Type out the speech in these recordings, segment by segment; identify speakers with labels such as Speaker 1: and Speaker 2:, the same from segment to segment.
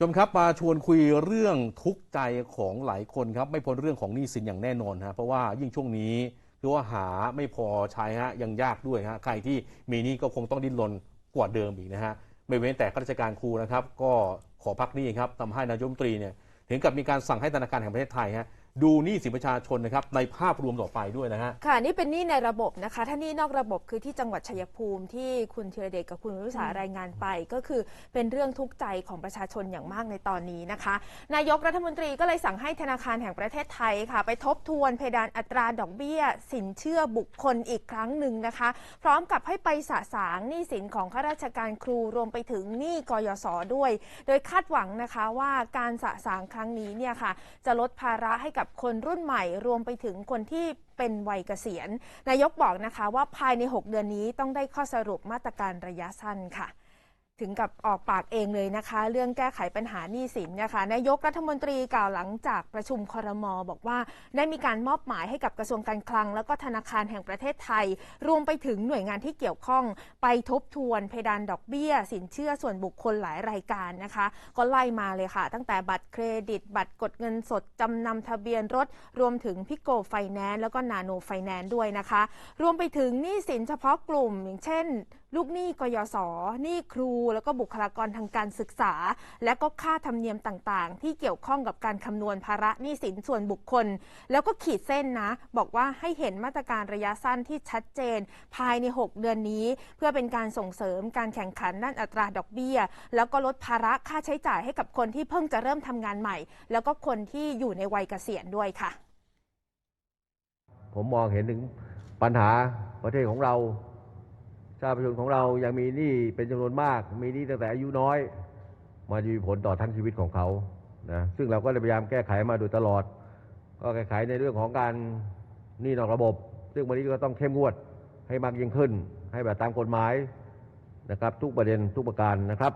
Speaker 1: ชมครับมาชวนคุยเรื่องทุกข์ใจของหลายคนครับ ไม่พ้นเรื่องของหนี้สินอย่างแน่นอนฮะเพราะว่ายิ่งช่วงนี้คือว่าหาไม่พอใช้ฮะยังยากด้วยฮะใครที่มีหนี้ก็คงต้องดิ้นรนกว่าเดิมอีกนะฮะไม่เว้นแต่ข้าราชการครูนะครับ ก็ขอพักหนี้ครับทำให้นายมนตรีเนี่ยถึงกับมีการสั่งให้ธนาคารแห่งประเทศไทยฮะ ดูหนี้สินประชาชนนะครับในภาพรวมต่อไปด้วยนะฮะ
Speaker 2: ค่ะนี่เป็นหนี้ในระบบนะคะ ถ้าหนี้นอกระบบคือที่จังหวัดชัยภูมิที่คุณธีรเดชกับคุณวิสารายงานไป ก็คือเป็นเรื่องทุกข์ใจของประชาชนอย่างมากในตอนนี้นะคะ นายกรัฐมนตรีก็เลยสั่งให้ธนาคารแห่งประเทศไทยค่ะ ไปทบทวนเพดานอัตราดอกเบี้ย สินเชื่อบุคคลอีกครั้งหนึ่งนะคะ พร้อมกับให้ไปสะสางหนี้สินของข้าราชการครูรวมไปถึงหนี้กยศด้วย โดยคาดหวังนะคะว่าการสะสางครั้งนี้เนี่ยค่ะจะลดภาระให้กับคนรุ่นใหม่ รวมไปถึงคนที่เป็นวัยเกษียณ นายกบอกนะคะว่าภายใน 6 เดือนนี้ต้องได้ข้อสรุปมาตรการระยะสั้นค่ะ ถึงกับออกปากเองเลยนะคะ เรื่องแก้ไขปัญหาหนี้สินเนะคะนายกรัฐมนตรีกล่าวหลังจากประชุมคอรมอบอกว่า ได้มีการมอบหมายให้กับกระทรวงการคลัง แล้วก็ธนาคารแห่งประเทศไทย รวมไปถึงหน่วยงานที่เกี่ยวข้อง ไปทบทวนเพดานดอกเบี้ย สินเชื่อส่วนบุคคลหลายรายการนะคะ ก็ไล่มาเลยค่ะ ตั้งแต่บัตรเครดิต บัตรกดเงินสดจำนำทะเบียนรถ รวมถึงพิโกไฟแนนซ์แล้วก็นาโนไฟแนนซ์ด้วยนะคะ รวมไปถึงหนี้สินเฉพาะกลุ่มอย่างเช่นลูกหนี้กยศหนี้ครู แล้วก็บุคลากรทางการศึกษา และก็ค่าธรรมเนียมต่างๆ ที่เกี่ยวข้องกับการคำนวณภาระหนี้สินส่วนบุคคล แล้วก็ขีดเส้นนะ บอกว่าให้เห็นมาตรการระยะสั้นที่ชัดเจน ภายใน 6 เดือนนี้ เพื่อเป็นการส่งเสริมการแข่งขันด้านอัตราดอกเบี้ย แล้วก็ลดภาระค่าใช้จ่ายให้กับคนที่เพิ่งจะเริ่มทำงานใหม่ แล้วก็คนที่อยู่ในวัยเกษียณด้วยค่ะ
Speaker 3: ผมมองเห็นถึงปัญหาประเทศของเรา ชาประชาชนของเรายังมีหนี้เป็นจำนวนมาก มีหนี้ตั้งแต่อายุน้อย มันจะมีผลต่อทั้งชีวิตของเขานะซึ่งเราก็เลยพยายามแก้ไขมาโดยตลอด ก็แก้ไขในเรื่องของการหนี้นอกระบบ ซึ่งวันนี้ก็ต้องเข้มงวดให้มากยิ่งขึ้น ให้แบบตามกฎหมายนะครับ ทุกประเด็นทุกประการนะครับ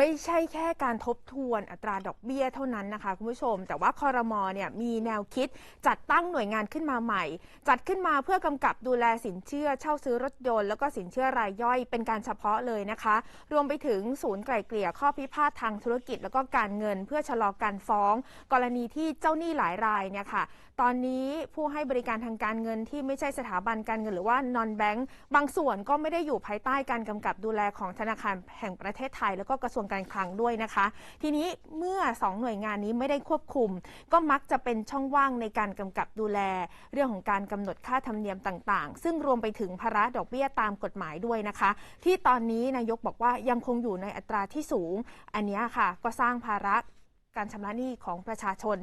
Speaker 2: ไม่ใช่แค่การทบทวนอัตราดอกเบี้ยเท่านั้นนะคะคุณผู้ชม แต่ว่าคอรมอเนี่ยมีแนวคิดจัดตั้งหน่วยงานขึ้นมาใหม่ จัดขึ้นมาเพื่อกำกับดูแลสินเชื่อเช่าซื้อรถยนต์แล้วก็สินเชื่อรายย่อยเป็นการเฉพาะเลยนะคะ รวมไปถึงศูนย์ไกล่เกลี่ยข้อพิพาททางธุรกิจ แล้วก็การเงินเพื่อชะลอการฟ้อง กรณีที่เจ้าหนี้หลายรายเนี่ยค่ะตอนนี้ผู้ให้บริการทางการเงินที่ไม่ใช่สถาบันการเงินหรือว่านอนแบงก์บางส่วนก็ไม่ได้อยู่ภายใต้การกำกับดูแลของธนาคารแห่งประเทศไทย แล้วก็กระทรวงการคลังด้วยนะคะ ทีนี้เมื่อสองหน่วยงานนี้ไม่ได้ควบคุม ก็มักจะเป็นช่องว่างในการกำกับดูแล เรื่องของการกำหนดค่าธรรมเนียมต่างๆ ซึ่งรวมไปถึงภาระดอกเบี้ยตามกฎหมายด้วยนะคะ ที่ตอนนี้นายกบอกว่ายังคงอยู่ในอัตราที่สูง อันนี้ค่ะก็สร้างภาระการชำระหนี้ของประชาชน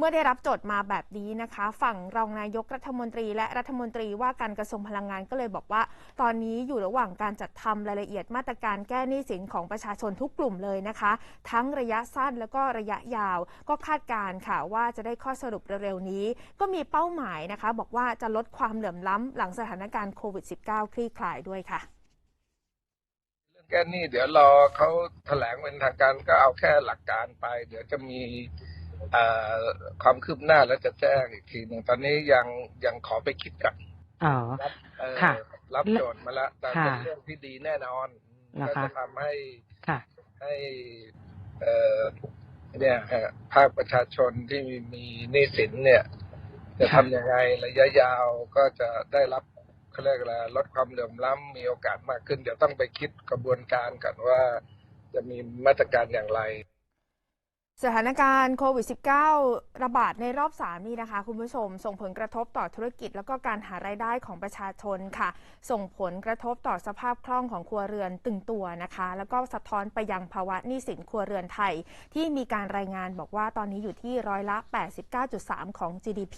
Speaker 2: เมื่อได้รับโจทย์มาแบบนี้นะคะ ฝั่งรองนายกรัฐมนตรี และรัฐมนตรีว่าการกระทรวงพลังงานก็เลยบอกว่า ตอนนี้อยู่ระหว่างการจัดทำรายละเอียดมาตรการแก้หนี้สินของประชาชนทุกกลุ่มเลยนะคะ ทั้งระยะสั้นแล้วก็ระยะยาว ก็คาดการ์ค่ะว่าจะได้ข้อสรุปเร็วๆนี้ ก็มีเป้าหมายนะคะ บอกว่าจะลดความเหลื่อมล้ำหลังสถานการณ์โควิด -19 คลี่คลายด้วยค่ะ
Speaker 4: เรื่องแก้หนี้เดี๋ยวรอเขาแถลงเป็นทางการก็เอาแค่หลักการไป เดี๋ยวจะมี ความคืบหน้าแล้วจะแจ้งอีกทีหนึ่งตอนนี้ยังยังขอไปคิดกัน
Speaker 5: อ๋อ
Speaker 4: รับเอ่อ
Speaker 5: ค่ะ
Speaker 4: รับโจทย์มาแล้วแต่
Speaker 5: ค่ะ
Speaker 4: เป็นเรื่องที่ดีแน่นอน
Speaker 5: เหรอ
Speaker 4: ก็
Speaker 5: คะ
Speaker 4: จะทำให้
Speaker 5: ค่ะ
Speaker 4: ให้เอ่อเนี่ยฮะภาคประชาชนที่มีมีหนี้สินเนี่ยจะ
Speaker 5: ค่ะ
Speaker 4: ทำยังไงระยะยาวก็จะได้รับเขาเรียกอะไรลดความเหลื่อมล้ำมีโอกาสมากขึ้น เดี๋ยวต้องไปคิดกระบวนการกันว่าจะมีมาตรการอย่างไร
Speaker 2: สถานการณ์โควิด -19 ระบาดในรอบ 3 นี้นะคะ คุณผู้ชม ส่งผลกระทบต่อธุรกิจ แล้วก็การหารายได้ของประชาชนค่ะ ส่งผลกระทบต่อสภาพคล่องของครัวเรือนตึงตัวนะคะ แล้วก็สะท้อนไปยังภาวะหนี้สินครัวเรือนไทย ที่มีการรายงานบอกว่าตอนนี้อยู่ที่ร้อยละ 89.3 ของ GDP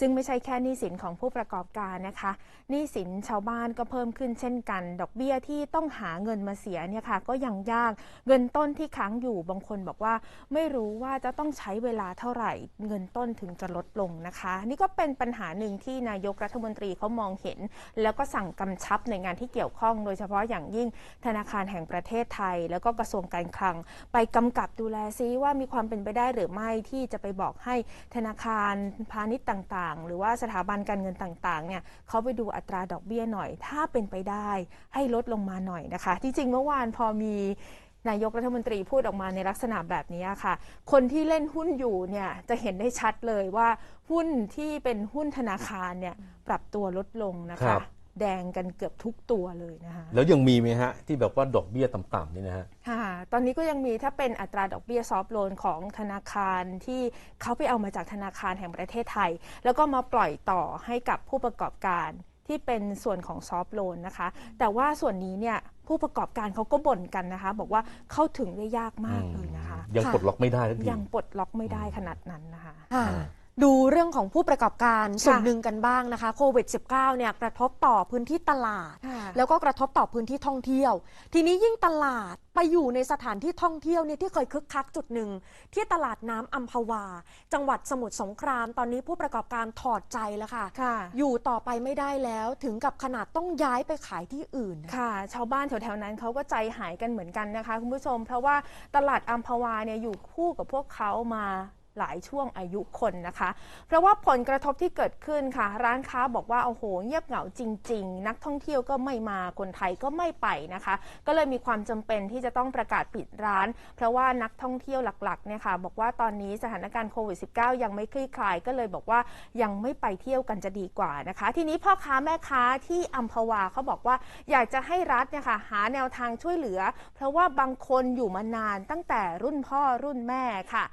Speaker 2: ซึ่งไม่ใช่แค่หนี้สินของผู้ประกอบการนะคะหนี้สินชาวบ้านก็เพิ่มขึ้นเช่นกัน ดอกเบี้ยที่ต้องหาเงินมาเสียเนี่ยค่ะก็ยังยากเงินต้นที่ค้างอยู่บางคนบอกว่าไม่รู้ว่าจะต้องใช้เวลาเท่าไหร่เงินต้นถึงจะลดลงนะคะ นี่ก็เป็นปัญหาหนึ่งที่นายกรัฐมนตรีเขามองเห็น แล้วก็สั่งกำชับในวยงานที่เกี่ยวข้อง โดยเฉพาะอย่างยิ่งธนาคารแห่งประเทศไทย แล้วก็กระทรวงการคลัง ไปกำกับดูแลซิว่ามีความเป็นไปได้หรือไม่ที่จะไปบอกให้ธนาคารพาณิชย์ต่างๆ หรือว่าสถาบันการเงินต่างๆเนี่ยเขาไปดูอัตราดอกเบี้ยหน่อย ถ้าเป็นไปได้ให้ลดลงมาหน่อยนะคะ ที่จริงเมื่อวานพอมี นายกรัฐมนตรีพูดออกมาในลักษณะแบบนี้ค่ะ คนที่เล่นหุ้นอยู่เนี่ยจะเห็นได้ชัดเลยว่าหุ้นที่เป็นหุ้นธนาคารเนี่ยปรับตัวลดลงนะ
Speaker 1: ครั
Speaker 2: คะ
Speaker 1: บ
Speaker 2: แดงกันเกือบทุกตัวเลยนะคะ
Speaker 1: แล้วยังมีไหมฮะ ที่แบบว่าดอกเบี้ยต่ำๆนี่นะฮะ
Speaker 2: ค่ะ ตอนนี้ก็ยังมีถ้าเป็นอัตราดอกเบี้ยซอฟท์โลนของธนาคารที่เขาไปเอามาจากธนาคารแห่งประเทศไทย แล้วก็มาปล่อยต่อให้กับผู้ประกอบการ ที่เป็นส่วนของซอฟท์โลนนะคะ แต่ว่าส่วนนี้เนี่ยผู้ประกอบการเขาก็บ่นกันนะคะ บอกว่าเข้าถึงได้ยากมากเลยนะคะ
Speaker 1: ยัง
Speaker 5: ค่ะ
Speaker 1: ปลดล็อกไม่ได้ทันที
Speaker 2: ยังปลดล็อกไม่ได้ขนาดนั้นนะคะ
Speaker 5: ค่ะ
Speaker 1: อ่า
Speaker 5: ดูเรื่องของผู้ประกอบการ
Speaker 2: ค่ะ
Speaker 5: ส่วนหนึ่งกันบ้างนะคะโควิด -19 เนี่ยกระทบต่อพื้นที่ตลาด แล้วก็กระทบต่อพื้นที่ท่องเที่ยว ทีนี้ยิ่งตลาดไปอยู่ในสถานที่ท่องเที่ยวเนี่ยที่เคยคึกคักจุดหนึ่ง ที่ตลาดน้ำอัมพวา จังหวัดสมุทรสงคราม ตอนนี้ผู้ประกอบการถอดใจแล้วค่ะ
Speaker 2: ค่ะ
Speaker 5: อยู่ต่อไปไม่ได้แล้วถึงกับขนาดต้องย้ายไปขายที่อื่น
Speaker 2: ค่ะ ชาวบ้านแถวๆนั้นเขาก็ใจหายกันเหมือนกันนะคะคุณผู้ชม เพราะว่าตลาดอัมพวาเนี่ยอยู่คู่กับพวกเขามา หลายช่วงอายุคนนะคะ เพราะว่าผลกระทบที่เกิดขึ้นค่ะ ร้านค้าบอกว่าโอ้โหเงียบเหงาจริง ๆ นักท่องเที่ยวก็ไม่มาคนไทยก็ไม่ไปนะคะ ก็เลยมีความจำเป็นที่จะต้องประกาศปิดร้าน เพราะว่านักท่องเที่ยวหลักๆเนี่ยค่ะบอกว่าตอนนี้สถานการณ์โควิด -19 ยังไม่คลี่คลายก็เลยบอกว่ายังไม่ไปเที่ยวกันจะดีกว่านะคะ ทีนี้พ่อค้าแม่ค้าที่อัมพวาเขาบอกว่าอยากจะให้รัฐเนี่ยค่ะหาแนวทางช่วยเหลือ เพราะว่าบางคนอยู่มานานตั้งแต่รุ่นพ่อรุ่นแม่ค่ะ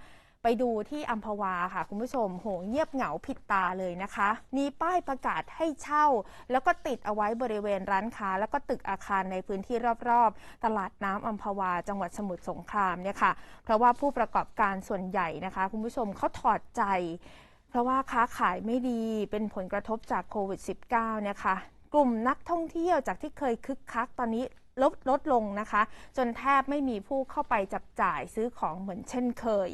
Speaker 2: ไปดูที่อัมพวาค่ะ คุณผู้ชมโหเงียบเหงาผิดตาเลยนะคะ มีป้ายประกาศให้เช่า แล้วก็ติดเอาไว้บริเวณร้านค้า แล้วก็ตึกอาคารในพื้นที่รอบๆ ตลาดน้ำอัมพวา จังหวัดสมุทรสงครามเนี่ยค่ะ เพราะว่าผู้ประกอบการส่วนใหญ่นะคะ คุณผู้ชมเขาถอดใจ เพราะว่าค้าขายไม่ดีเป็นผลกระทบจากโควิด -19 เนี่ยค่ะกลุ่มนักท่องเที่ยวจากที่เคยคึกคักตอนนี้ลดลดลงนะคะ จนแทบไม่มีผู้เข้าไปจับจ่ายซื้อของเหมือนเช่นเคย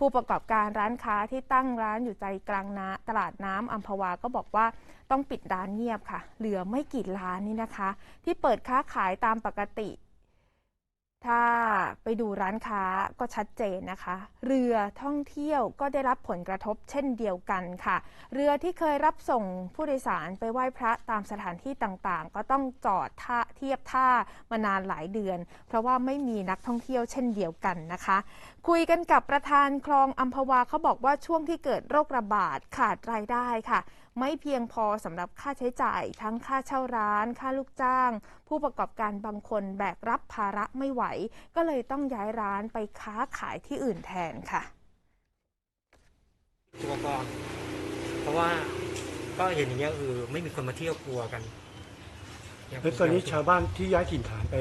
Speaker 2: ผู้ประกอบการร้านค้าที่ตั้งร้านอยู่ใจกลางนาตลาดน้ำอัมพวาก็บอกว่าต้องปิดร้านเงียบค่ะ เหลือไม่กี่ร้านนี่นะคะ ที่เปิดค้าขายตามปกติ ถ้า ไปดูร้านค้าก็ชัดเจนนะคะ เรือท่องเที่ยวก็ได้รับผลกระทบเช่นเดียวกันค่ะ เรือที่เคยรับส่งผู้โดยสารไปไหว้พระตามสถานที่ต่างๆ ก็ต้องจอดท่าเทียบท่ามานานหลายเดือน เพราะว่าไม่มีนักท่องเที่ยวเช่นเดียวกันนะคะ คุยกันกับประธานคลองอัมพวาเขาบอกว่าช่วงที่เกิดโรคระบาดขาดรายได้ค่ะ ไม่เพียงพอสำหรับค่าใช้จ่าย ทั้งค่าเช่าร้าน ค่าลูกจ้าง ผู้ประกอบการบางคนแบกรับภาระไม่ไหว ก็เลยต้องย้ายร้านไปค้าขายที่อื่นแทนค่ะ
Speaker 6: ตัวก่อนเพราะว่าก็เห็นอย่างเงี้ยคือไม่มีคนมาเที่ยวกลัวกัน
Speaker 7: แล้วตอนนี้ชาวบ้านที่ย้ายถิ่นฐานไป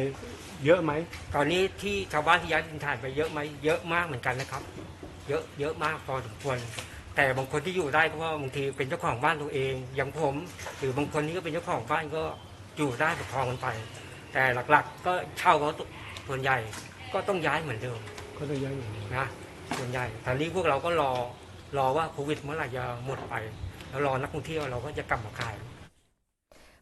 Speaker 7: เยอะไหม
Speaker 6: ตอนนี้ที่ชาวบ้านที่ย้ายถิ่นฐานไปเยอะไหมเยอะมากเหมือนกันนะครับ เยอะเยอะมากพอสมควร แต่บางคนที่อยู่ได้ก็เพราะว่าบางทีเป็นเจ้าของบ้านตัวเอง อย่างผม หรือบางคนนี่ก็เป็นเจ้าของบ้านก็อยู่ได้ประคองกันไป แต่หลักๆ ก็เช่าเขาส่วนใหญ่ก็ต้องย้ายเหมือนเดิม
Speaker 7: ก็เลยย้ายอย่างนี้
Speaker 6: นะส่วนใหญ่ตอนนี้พวกเราก็รอรอว่าโควิดเมื่อไหร่จะหมดไป แล้วรอนักท่องเที่ยวเราก็จะกลับมาขาย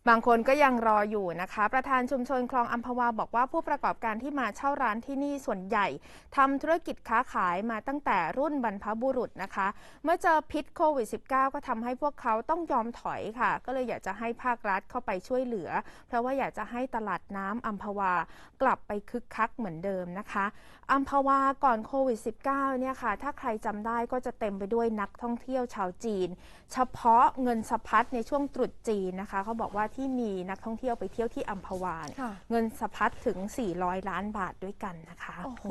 Speaker 2: บางคนก็ยังรออยู่นะคะ ประธานชุมชนคลองอัมพวาบอกว่าผู้ประกอบการที่มาเช่าร้านที่นี่ส่วนใหญ่ทำธุรกิจค้าขายมาตั้งแต่รุ่นบรรพบุรุษนะคะ เมื่อเจอพิษโควิด -19 ก็ทำให้พวกเขาต้องยอมถอยค่ะ ก็เลยอยากจะให้ภาครัฐเข้าไปช่วยเหลือ เพราะว่าอยากจะให้ตลาดน้ำอัมพวากลับไปคึกคักเหมือนเดิมนะคะอัมพวาก่อนโควิด -19 เนี่ยค่ะ ถ้าใครจำได้ก็จะเต็มไปด้วยนักท่องเที่ยวชาวจีน เฉพาะเงินสะพัดในช่วงตรุษจีนนะคะเขาบอกว่าที่มีนักท่องเที่ยวไปเที่ยวที่อัมพวาเนี่ย
Speaker 5: ค่ะ
Speaker 2: เงินสะพัดถึง 400 ล้านบาทด้วยกันนะคะ
Speaker 5: โอ้โห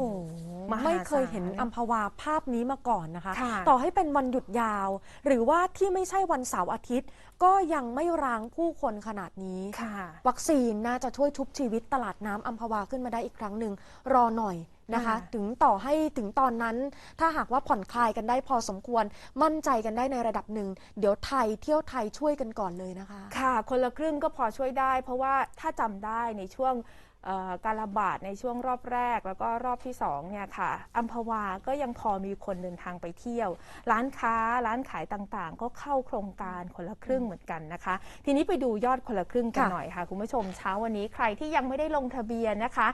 Speaker 2: มหาศาล
Speaker 5: ไม่เคยเห็นอัมพวาภาพนี้มาก่อนนะคะ
Speaker 2: ค่ะ
Speaker 5: ต่อให้เป็นวันหยุดยาว หรือว่าที่ไม่ใช่วันเสาร์อาทิตย์ ก็ยังไม่ร้างผู้คนขนาดนี้
Speaker 2: ค่ะ
Speaker 5: วัคซีนน่าจะช่วยชุบชีวิตตลาดน้ำอัมพวาขึ้นมาได้อีกครั้งหนึ่ง รอหน่อย นะคะ
Speaker 2: ค่ะ
Speaker 5: ถึงต่อให้ถึงตอนนั้น ถ้าหากว่าผ่อนคลายกันได้พอสมควร มั่นใจกันได้ในระดับหนึ่ง เดี๋ยวไทยเที่ยวไทยช่วยกันก่อนเลยนะคะ
Speaker 2: ค่ะ คนละครึ่งก็พอช่วยได้ เพราะว่าถ้าจำได้ในช่วงเอ่อ การระบาดในช่วงรอบแรก แล้วก็รอบที่สองเนี่ยค่ะอัมพวาก็ยังพอมีคนเดินทางไปเที่ยว ร้านค้าร้านขายต่างๆ ก็เข้าโครงการคนละครึ่งเหมือนกันนะคะ ทีนี้ไปดูยอดคนละครึ่งกันหน่อยค่ะ คุณผู้ชมเช้าวันนี้ใครที่ยังไม่ได้ลงทะเบียนนะคะ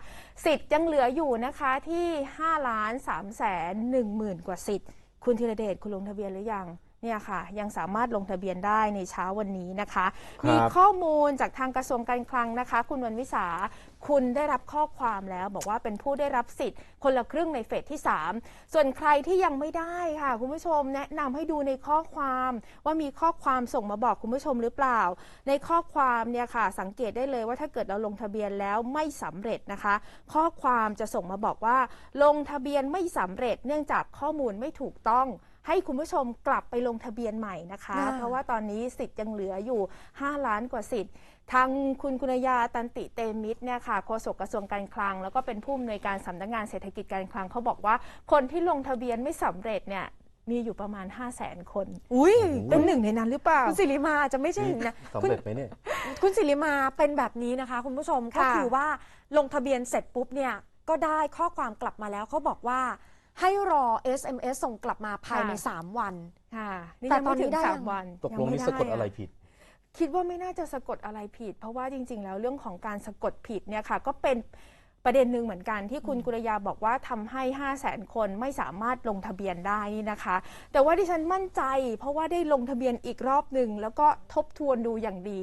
Speaker 2: สิทธิ์ยังเหลืออยู่นะคะที่5ล้าน3แสน1หมื่นกว่าสิทธิ์ คุณธีรเดชคุณลงทะเบียนหรือยัง เนี่ยค่ะยังสามารถลงทะเบียนได้ในเช้าวันนี้นะคะ
Speaker 1: ครับ
Speaker 2: มีข้อมูลจากทางกระทรวงการคลังนะคะ คุณวันวิสาคุณได้รับข้อความแล้ว บอกว่าเป็นผู้ได้รับสิทธิ์คนละครึ่งในเฟสที่ 3 ส่วนใครที่ยังไม่ได้ค่ะ คุณผู้ชมแนะนำให้ดูในข้อความว่ามีข้อความส่งมาบอกคุณผู้ชมหรือเปล่า ในข้อความเนี่ยค่ะ สังเกตได้เลยว่าถ้าเกิดเราลงทะเบียนแล้วไม่สำเร็จนะคะ ข้อความจะส่งมาบอกว่า ลงทะเบียนไม่สำเร็จเนื่องจากข้อมูลไม่ถูกต้อง ให้คุณผู้ชมกลับไปลงทะเบียนใหม่นะคะ
Speaker 5: ค่ะ
Speaker 2: เพราะว่าตอนนี้สิทธิ์ยังเหลืออยู่ 5 ล้านกว่าสิทธิ์ทางคุณกุณยาตันติเตมิตรเนี่ยค่ะโฆษกกระทรวงการคลัง แล้วก็เป็นผู้อำนวยการสำนักงานเศรษฐกิจการคลังเขาบอกว่า คนที่ลงทะเบียนไม่สำเร็จเนี่ยมีอยู่ประมาณ 5 0 0แสนคน
Speaker 5: อุ้ย
Speaker 2: เป็นหนึ่งในนั้นหรือเปล่า
Speaker 5: คุณสิริมาอาจจะไม่ใช่นะ
Speaker 1: สำ
Speaker 5: คุณ
Speaker 1: เร็จไหมเนี่ย
Speaker 5: คุณสิริมาเป็นแบบนี้นะคะ คุณผู้ชม ก็
Speaker 2: ค่ะ
Speaker 5: คือว่าลงทะเบียนเสร็จปุ๊บเนี่ย ก็ได้ข้อความกลับมาแล้วเขาบอกว่า ให้รอ SMS ส่งกลับมาภายใน3วัน
Speaker 2: ค่ะนี่
Speaker 5: แต่
Speaker 2: ยัง
Speaker 5: ตอ
Speaker 2: ไม่
Speaker 5: นนี้
Speaker 2: ถึง
Speaker 5: ได้
Speaker 2: สา
Speaker 5: ยั
Speaker 2: ม
Speaker 5: ง
Speaker 2: วัน
Speaker 1: ตกลง
Speaker 2: ยั
Speaker 1: นี่
Speaker 2: ม่
Speaker 1: สะกด
Speaker 2: ด้
Speaker 1: อะไรผิด
Speaker 2: คิดว่าไม่น่าจะสะกดอะไรผิด เพราะว่าจริง ๆ แล้วเรื่องของการสะกดผิดเนี่ยค่ะ ก็เป็นประเด็นหนึ่งเหมือนกันที่คุณกุลยาบอกว่าทำให้5 0 0แสนคนไม่สามารถลงทะเบียนได้นี่นะคะ แต่ว่าดิฉันมั่นใจ เพราะว่าได้ลงทะเบียนอีกรอบหนึ่งแล้วก็ทบทวนดูอย่างดี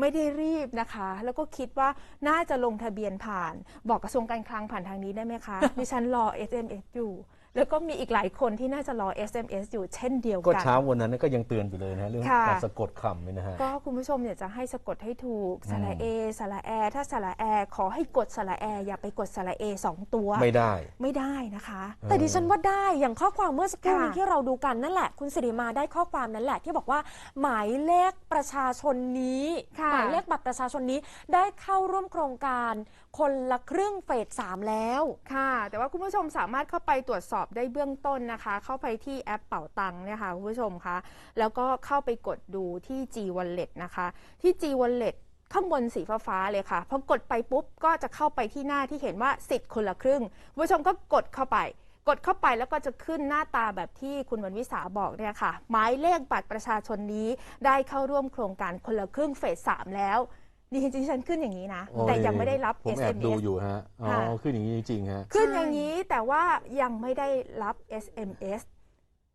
Speaker 2: ไม่ได้รีบนะคะ แล้วก็คิดว่าน่าจะลงทะเบียนผ่าน บอกกระทรวงการคลังผ่านทางนี้ได้ไหมคะ ดิฉันรอ SMS อยู่ แล้วก็มีอีกหลายคนที่น่าจะรอ SMS อยู่เช่นเดียว
Speaker 1: ก็
Speaker 2: กัน
Speaker 1: เช้าวันนั้นก็ยังเตือนอยู่เลยนะฮะเรื่อง
Speaker 2: ค่ะ
Speaker 1: การสะกดคำเนี่ยนะฮะ
Speaker 2: ก็คุณผู้ชมอยากจะให้สะกดให้ถูกสระ
Speaker 1: อืม
Speaker 2: เอสระแอ ถ้าสระแอ ขอให้กดสระแอ อย่าไปกดสระเอสองตัว
Speaker 1: ไม่ได้
Speaker 2: ไม่ได้นะคะ
Speaker 5: แต่ดิฉันว่าได้อย่างข้อความเมื่อสักครู่นี้
Speaker 2: ค่ะ
Speaker 5: ที่เราดูกันนั่นแหละ คุณสิริมาได้ข้อความนั้นแหละ ที่บอกว่าหมายเลขประชาชนนี้
Speaker 2: ค่ะ
Speaker 5: หมายเลขบัตรประชาชนนี้ได้เข้าร่วมโครงการ คนละครึ่งเฟสสามแล้ว
Speaker 2: ค่ะ แต่ว่าคุณผู้ชมสามารถเข้าไปตรวจสอบได้เบื้องต้นนะคะ เข้าไปที่แอปเป่าตังค์เนี่ยค่ะคุณผู้ชมคะแล้วก็เข้าไปกดดูที่ G Wallet นะคะ ที่ G Wallet ข้างบนสีฟ้าๆเลยค่ะพอกดไปปุ๊บก็จะเข้าไปที่หน้าที่เห็นว่าสิทธิ์คนละครึ่งคุณผู้ชมก็กดเข้าไป กดเข้าไปแล้วก็จะขึ้นหน้าตาแบบที่คุณวันวิสาบอกเนี่ยค่ะ หมายเลขบัตรประชาชนนี้ได้เข้าร่วมโครงการคนละครึ่งเฟสสามแล้ว ดิฉันฉันขึ้นอย่างนี้นะ
Speaker 1: โอ้ย
Speaker 2: แต่ยังไม่ได้รับ
Speaker 1: ผมแอบดู
Speaker 2: SMS
Speaker 1: อยู่ฮะ อ๋อ
Speaker 2: ค่ะ
Speaker 1: ขึ้นอย่างนี้จริงๆฮะ
Speaker 2: ขึ้นอย่างนี้แต่ว่ายังไม่ได้รับ SMS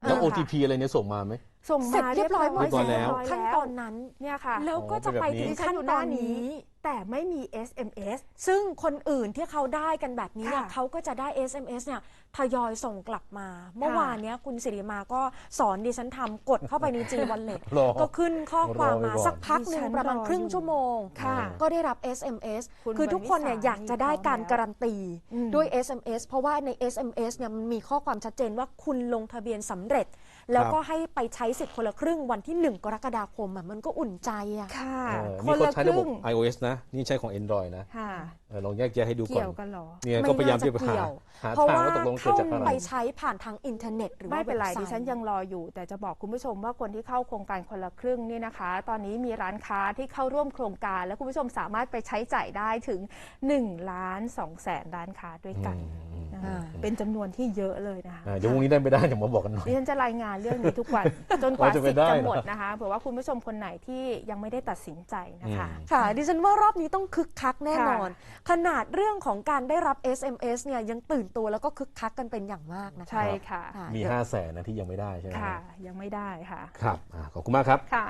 Speaker 1: แล้ว
Speaker 2: เออค่ะ
Speaker 1: OTP อะไรเนี่ยส่งมาไหม
Speaker 2: ส่ง
Speaker 5: เสร็จ
Speaker 2: มา
Speaker 5: เรียบร้อยหมด
Speaker 1: เรียบร้อยแล้ว
Speaker 5: ขั้นตอนนั้น
Speaker 2: เนี่ยค่ะ
Speaker 5: แล้วก็จะไปถึง
Speaker 2: ดิฉัน
Speaker 5: ขั้น
Speaker 2: อยู่
Speaker 5: ต
Speaker 2: ห
Speaker 5: อ
Speaker 2: น้านนี้
Speaker 5: นี้
Speaker 2: แต่ไม่มี SMS
Speaker 5: ซึ่งคนอื่นที่เขาได้กันแบบนี้เนี่ย
Speaker 2: ค่ะ
Speaker 5: เขาก็จะได้ SMS เนี่ยทยอยส่งกลับมา เมื่อวานเนี้ยคุณสิริมาก็สอนดิฉันทำกดเข้าไปใน G Wallet
Speaker 1: รอ
Speaker 5: ก็ขึ้นข้อความมา ร
Speaker 1: อไว้ก่อน
Speaker 5: สักพักหนึ่
Speaker 2: ดิฉั
Speaker 5: ง
Speaker 2: น
Speaker 5: ประมาณ
Speaker 2: รอ
Speaker 5: ครึ่ง
Speaker 2: อยู่
Speaker 5: ชั่วโมง
Speaker 2: ค่ะ
Speaker 5: ก็ได้รับ SMS
Speaker 2: คุณ
Speaker 5: คือทุกคนเนี่ย
Speaker 2: วันวิสา
Speaker 5: อยากจะได้การ
Speaker 2: มีพร้อมแล้ว
Speaker 5: การันตี
Speaker 2: อืม
Speaker 5: ด้วย SMS เพราะว่าใน SMS เนี่ยมันมีข้อความชัดเจนว่าคุณลงทะเบียนสำเร็จ แล้วก็ให้ไปใช้สิทธิ์คนละครึ่งวันที่ 1 กรกฎาคมอะมันก็อุ่นใจอะ
Speaker 2: ค่ะ
Speaker 1: เออ
Speaker 2: ค
Speaker 1: นี่
Speaker 2: น
Speaker 1: เขา
Speaker 2: ละ
Speaker 1: ใช้
Speaker 2: ค
Speaker 1: ระบบ
Speaker 2: รึ่ง
Speaker 1: iOS นะ นี่ใช้ของ Android นะ
Speaker 2: ค่ะ
Speaker 1: เออลองแยกแยะให้ดูก่อ
Speaker 2: เกี่
Speaker 1: น
Speaker 2: ยวกันเหรอ
Speaker 1: เนี่ย
Speaker 5: ไม่
Speaker 1: ก็พยายาม
Speaker 5: น่า
Speaker 1: ที่
Speaker 5: จะ
Speaker 1: จะหา
Speaker 5: เกี่ยว
Speaker 1: หา
Speaker 5: เพราะ
Speaker 1: ทาง
Speaker 5: ว่า
Speaker 1: ว่าตกลงเกิดจากอะไร
Speaker 5: ไปใช้ผ่านทางอินเทอร์เน็ตหรือว่า
Speaker 2: ไม่เป็นไร
Speaker 5: ว็บซ
Speaker 2: ดิ
Speaker 5: ต์
Speaker 2: ฉันยังรออยู่ แต่จะบอกคุณผู้ชมว่าคนที่เข้าโครงการคนละครึ่งนี่นะคะ ตอนนี้มีร้านค้าที่เข้าร่วมโครงการ และคุณผู้ชมสามารถไปใช้จ่ายได้ถึง1ล้าน2แสนร้านค้าด้วยกัน
Speaker 1: อืม
Speaker 2: นะคะ
Speaker 5: อ่า
Speaker 2: เป็นจำนวนที่เยอะเลยนะคะ
Speaker 1: อ่าเดี๋ยวพรุ่งนี้ได้ไม่ได้เดี๋ยวมาบอกกันหน่อย
Speaker 2: ดิฉันจะรายงานเรื่องนี้ทุกวัน จนกว่า
Speaker 1: ว่าจะไป
Speaker 2: สิทธิ์
Speaker 1: ได้
Speaker 2: จะ
Speaker 1: เหรอ
Speaker 2: หมดนะคะเผื่อว่าคุณผู้ชมคนไหนที่ยังไม่ได้ตัดสินใจนะคะ
Speaker 1: อืม
Speaker 5: ค่ะดิฉันว่ารอบนี้ต้องคึกคักแน่นอน ขนาดเรื่องของการได้รับ SMS เนี่ยยังตื่นตัวแล้วก็คึกคักกันเป็นอย่างมากนะคะ
Speaker 2: ใช่ค่ะ
Speaker 5: ค่ะ
Speaker 1: มี
Speaker 5: เดี๋ยว
Speaker 1: ห้าแสนนะที่ยังไม่ได้ใช่ไหม
Speaker 2: ค่ะ ยังไม่ได้ค่ะ
Speaker 1: ครับอ่าขอบคุณมากครับ
Speaker 2: ค่ะ